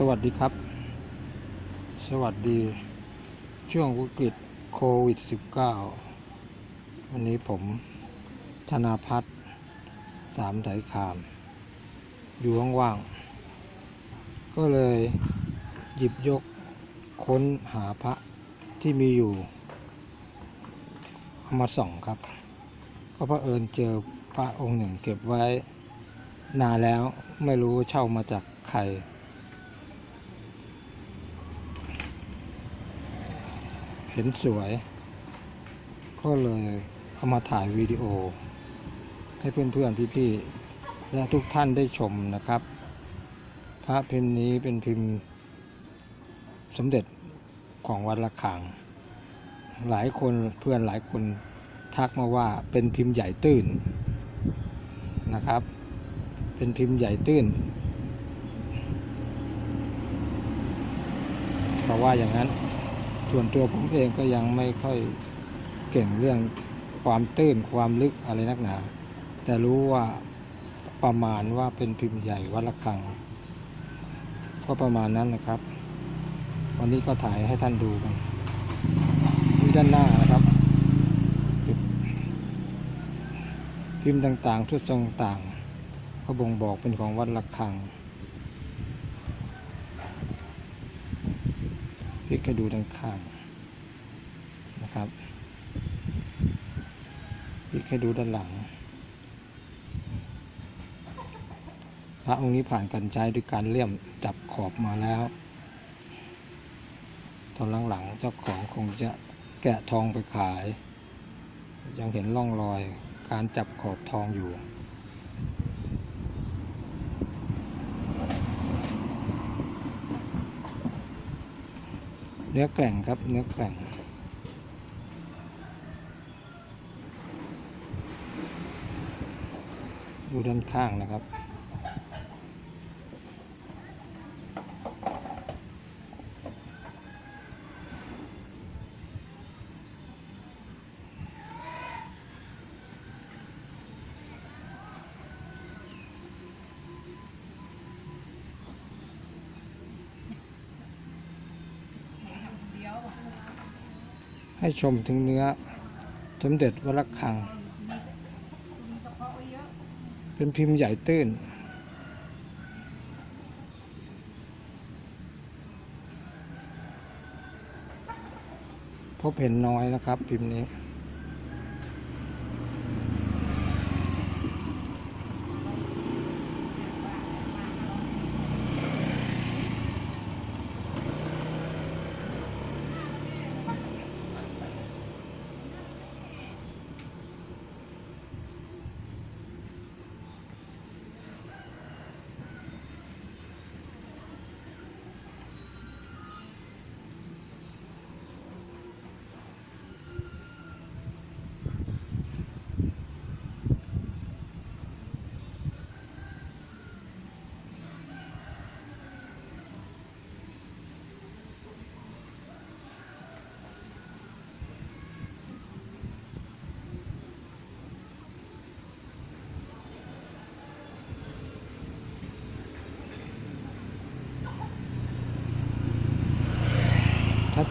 สวัสดีครับ สวัสดี ช่วงวิกฤตโควิด -19 วันนี้ผมธนาพัฒน์สามไถคาม อยู่ว่างๆ ก็เลยหยิบยกค้นหาพระที่มีอยู่เอามาส่องครับ ก็เพอเอิญเจอพระองค์หนึ่งเก็บไว้นานแล้วไม่รู้เช่ามาจากใคร ห็นสวย ก็เลยเอามาถ่ายวิดีโอ ให้เพื่อนๆพี่ๆและทุกท่านได้ชมนะครับ พระพิมพ์นี้เป็นพิมพ์สมเด็จของวัดละคัง หลายคนเพื่อนหลายคนทักมาว่าเป็นพิมพ์ใหญ่ตื้นนะครับ เป็นพิมพ์ใหญ่ตื้นเพราะว่าอย่างนั้น ส่วนตัวผมเองก็ยังไม่ค่อยเก่งเรื่องความตื้นความลึกอะไรนักหนา แต่รู้ว่าประมาณว่าเป็นพิมพ์ใหญ่วัดละคัง ก็ประมาณนั้นนะครับ วันนี้ก็ถ่ายให้ท่านดูกันนี่ด้านหน้านะครับ พิมพ์ต่างๆชุดทรงต่างๆก็บ่งบอกเป็นของวัดละคัง พลิกให้ดูด้านข้างนะครับพลิกให้ดูด้านหลังพระองค์นี้ผ่านการใช้ด้วยการเลี่ยมจับขอบมาแล้ว ตอนหลังๆเจ้าของคงจะแกะทองไปขาย ยังเห็นร่องรอยการจับขอบทองอยู่ นื้อแกร่งครับ เนื้อแกร่งดูด้านข้างนะครับ ให้ชมถึงเนื้อ สมเด็จวรคัง เป็นพิมพ์ใหญ่ตื้น พบเห็นน้อยนะครับพิมพ์นี้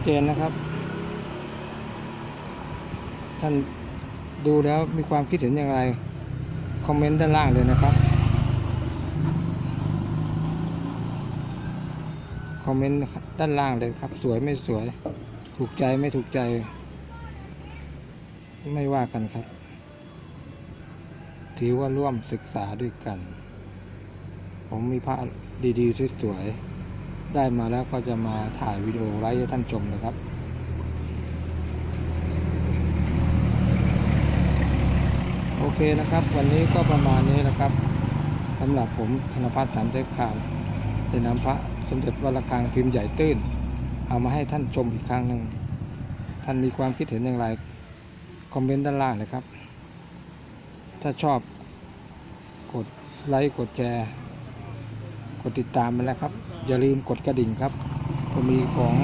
จนนะครับ ท่านดูแล้วมีความคิดเห็นอย่างไร คอมเมนต์ด้านล่างเลยนะครับ คอมเมนต์ด้านล่างเลยครับ สวยไม่สวย ถูกใจไม่ถูกใจ ไม่ว่ากันครับ ถือว่าร่วมศึกษาด้วยกัน ผมมีพระดีๆสวยๆ ได้มาแล้วก็จะมาถ่ายวิดีโอไว้ให้ท่านชมนะครับโอเคนะครับ วันนี้ก็ประมาณนี้นะครับสำหรับผมธนพัฒน์สามใจข่ามได้ำพระสมเด็จวัดระฆังพิมพ์ใหญ่ตื้น เอามาให้ท่านชมอีกครั้งหนึ่งท่านมีความคิดเห็นอย่างไร คอมเมนต์ด้านล่างเลยครับ ถ้าชอบกดไลค์กดแชร์ กดติดตามมาแล้วครับ อย่าลืมกดกระดิ่งครับก็มีของ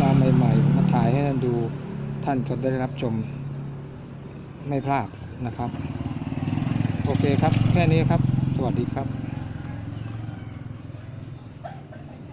มาใหม่ๆมาถ่ายให้ท่านดูท่านก็ได้รับชมไม่พลาดนะครับ โอเคครับ แค่นี้ครับ สวัสดีครับ